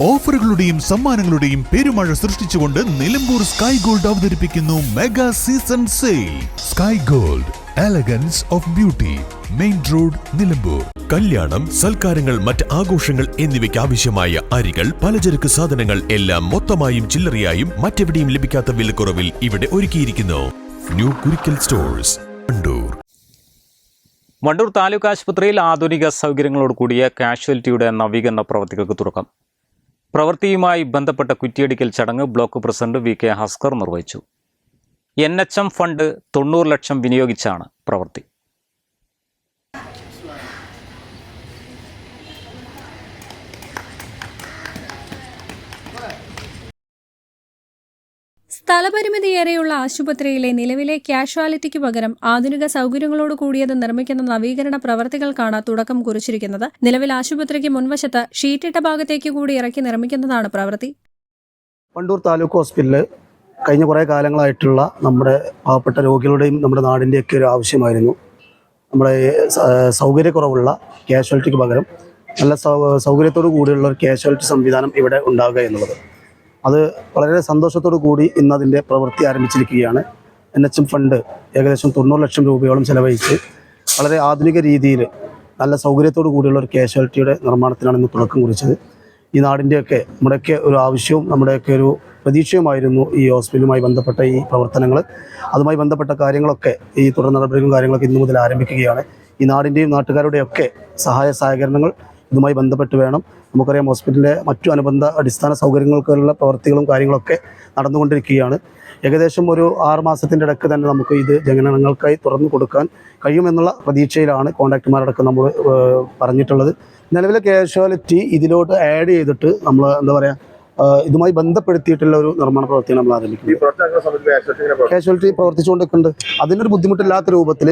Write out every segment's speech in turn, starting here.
ഓഫറുകളുടെയും സമ്മാനങ്ങളുടെയും പെരുമഴ സൃഷ്ടിച്ചുകൊണ്ട് നിലമ്പൂർ സ്കൈ ഗോൾഡ് അവതരിപ്പിക്കുന്നു mega season sale. Sky gold elegance of beauty main road Nilambur. കല്യാണം സൽക്കാരങ്ങൾ മറ്റ് ആഘോഷങ്ങൾ എന്നിവയ്ക്ക് ആവശ്യമായ അരികൾ പലചരക്ക് സാധനങ്ങൾ എല്ലാം മൊത്തമായും ചില്ലറയായും മറ്റെവിടെയും ലഭിക്കാത്ത വിലക്കുറവിൽ ഇവിടെ ഒരുക്കിയിരിക്കുന്നു. New Kurikkal stores Kandur. Wandoor taluk ആശുപത്രിയിൽ ആധുനിക സൗകര്യങ്ങളോട് കൂടിയ കാഷ്വാലിറ്റിയുടെ നവീകരണ പ്രവർത്തികൾക്ക് തുടക്കം. പ്രവൃത്തിയുമായി ബന്ധപ്പെട്ട കുറ്റിയടിക്കൽ ചടങ്ങ് block president V K Haskar നിർവഹിച്ചു. എൻ എച്ച് എം ഫണ്ട് തൊണ്ണൂറ് ലക്ഷം വിനിയോഗിച്ചാണ് പ്രവൃത്തി. സ്ഥലപരിമിതിയേറെയുള്ള ആശുപത്രിയിലെ നിലവിലെ കാഷ്വാലിറ്റിക്ക് പകരം ആധുനിക സൗകര്യങ്ങളോട് കൂടിയത് നിർമ്മിക്കുന്ന നവീകരണ പ്രവർത്തികൾക്കാണ് തുടക്കം കുറിച്ചിരിക്കുന്നത്. നിലവിൽ ആശുപത്രിക്ക് മുൻവശത്ത് ഷീറ്റിട്ട ഭാഗത്തേക്ക് കൂടി ഇറക്കി നിർമ്മിക്കുന്നതാണ് പ്രവൃത്തി. പണ്ടൂർ താലൂക്ക് ഹോസ്പിറ്റലിൽ കഴിഞ്ഞ കുറേ കാലങ്ങളായിട്ടുള്ള നമ്മുടെ പാവപ്പെട്ട രോഗികളുടെയും നമ്മുടെ നാടിന്റെയൊക്കെ ഒരു ആവശ്യമായിരുന്നു. നമ്മുടെ സൗകര്യക്കുറവുള്ള കാഷ്വാലിറ്റിക്ക് പകരം നല്ല സൗകര്യത്തോടു കൂടിയുള്ള ഒരു കാഷ്വാലിറ്റി സംവിധാനം ഇവിടെ ഉണ്ടാകുക എന്നുള്ളത്. അത് വളരെ സന്തോഷത്തോടു കൂടി ഇന്ന് അതിന്റെ പ്രവൃത്തി ആരംഭിച്ചിരിക്കുകയാണ്. എൻ എച്ച് എം ഫണ്ട് ഏകദേശം തൊണ്ണൂറ് ലക്ഷം രൂപയോളം ചിലവഴിച്ച് വളരെ ആധുനിക രീതിയിൽ നല്ല സൗകര്യത്തോടു കൂടിയുള്ള ഒരു കാഷ്വാലിറ്റിയുടെ നിർമ്മാണത്തിനാണ് ഇന്ന് തുടക്കം കുറിച്ചത്. ഈ നാടിന്റെയൊക്കെ നമ്മുടെയൊക്കെ ഒരു ആവശ്യവും നമ്മുടെയൊക്കെ ഒരു പ്രതീക്ഷയുമായിരുന്നു ഈ ഹോസ്പിറ്റലുമായി ബന്ധപ്പെട്ട ഈ പ്രവർത്തനങ്ങൾ. അതുമായി ബന്ധപ്പെട്ട കാര്യങ്ങളൊക്കെ ഈ തുടർ നടപടികളും കാര്യങ്ങളൊക്കെ ഇന്നു മുതൽ ആരംഭിക്കുകയാണ്. ഈ നാടിന്റെയും നാട്ടുകാരുടെയൊക്കെ സഹായ സഹകരണങ്ങൾ ഇതുമായി ബന്ധപ്പെട്ട് വേണം. നമുക്കറിയാം ഹോസ്പിറ്റലിലെ മറ്റു അനുബന്ധ അടിസ്ഥാന സൗകര്യങ്ങൾക്കുള്ള പ്രവർത്തികളും കാര്യങ്ങളൊക്കെ നടന്നുകൊണ്ടിരിക്കുകയാണ്. ഏകദേശം ഒരു ആറ് മാസത്തിന്റെ ഇടയ്ക്ക് തന്നെ നമുക്ക് ഇത് ജനങ്ങൾക്കായി തുറന്നു കൊടുക്കാൻ കഴിയുമെന്നുള്ള പ്രതീക്ഷയിലാണ് കോൺട്രാക്ടർമാരടക്കം നമ്മൾ പറഞ്ഞിട്ടുള്ളത്. നിലവിലെ കാഷ്വാലിറ്റി ഇതിലോട്ട് ആഡ് ചെയ്തിട്ട് നമ്മൾ എന്താ പറയുക ഇതുമായി ബന്ധപ്പെടുത്തിയിട്ടുള്ള ഒരു നിർമ്മാണ പ്രവർത്തിയാണ് നമ്മൾ ആരംഭിക്കുന്നത്. കാഷ്വാലിറ്റി പ്രവർത്തിച്ചുകൊണ്ടിരിക്കുന്നുണ്ട്. അതിനൊരു ബുദ്ധിമുട്ടില്ലാത്ത രൂപത്തിൽ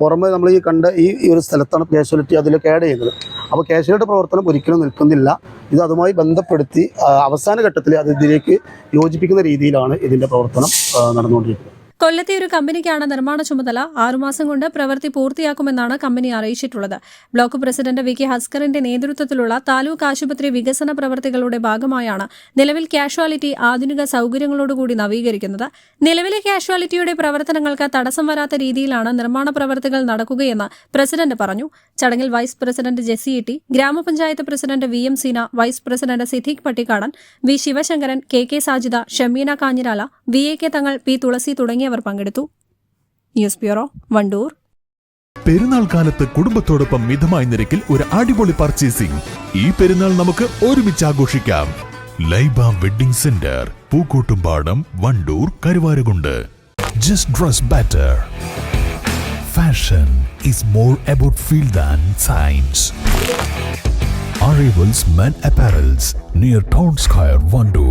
പുറമെ നമ്മൾ ഈ കണ്ട ഈ ഒരു സ്ഥലത്താണ് കാഷ്വാലിറ്റി അതിലേക്ക് ആഡ് ചെയ്യുന്നത്. അപ്പോൾ കാഷ്വാലിറ്റി പ്രവർത്തനം ഒരിക്കലും നിൽക്കുന്നില്ല. ഇത് അതുമായി ബന്ധപ്പെടുത്തി അവസാന ഘട്ടത്തിൽ അത് ഇതിലേക്ക് യോജിപ്പിക്കുന്ന രീതിയിലാണ് ഇതിന്റെ പ്രവർത്തനം നടന്നുകൊണ്ടിരിക്കുന്നത്. കൊല്ലത്തെ ഒരു കമ്പനിക്കാണ് നിർമ്മാണ ചുമതല ആറുമാസം കൊണ്ട് പ്രവൃത്തി പൂർത്തിയാക്കുമെന്നാണ് കമ്പനി അറിയിച്ചിട്ടുള്ളത്. ബ്ലോക്ക് പ്രസിഡന്റ് വി കെ ഹസ്കറിന്റെ നേതൃത്വത്തിലുള്ള താലൂക്ക് ആശുപത്രി വികസന പ്രവർത്തികളുടെ ഭാഗമായാണ് നിലവിൽ കാഷ്വാലിറ്റി ആധുനിക സൗകര്യങ്ങളോടുകൂടി നവീകരിക്കുന്നത്. നിലവിലെ കാഷ്വാലിറ്റിയുടെ പ്രവർത്തനങ്ങൾക്ക് തടസ്സം വരാത്ത രീതിയിലാണ് നിർമ്മാണ പ്രവർത്തികൾ നടക്കുകയെന്ന് പ്രസിഡന്റ് പറഞ്ഞു. ചടങ്ങിൽ വൈസ് പ്രസിഡന്റ് ജെസി ഇട്ടി ഗ്രാമപഞ്ചായത്ത് president V M Seena vice president Siddique Pattikkadan V Sivasankaran K K Sajida Shameena Kanjirala V A K Thangal P Thulasi തുടങ്ങിയവർ പങ്കെടുത്തു. News bureau Wandoor. പെരുന്നാൾ കാലത്ത് കുടുംബത്തോടൊപ്പം മിതമായ നിരക്കിൽ ഒരു അടിപൊളി പർച്ചേസിംഗ് ഈ പെരുന്നാൾ നമുക്ക് ഒരുമിച്ച് ആഘോഷിക്കാം. Laiba wedding centre Pookkottumpadam Wandoor Karuvarakundu. Just dress better fashion is more about feel than science Arrivals Men Apparels near Town Square, Vandoor.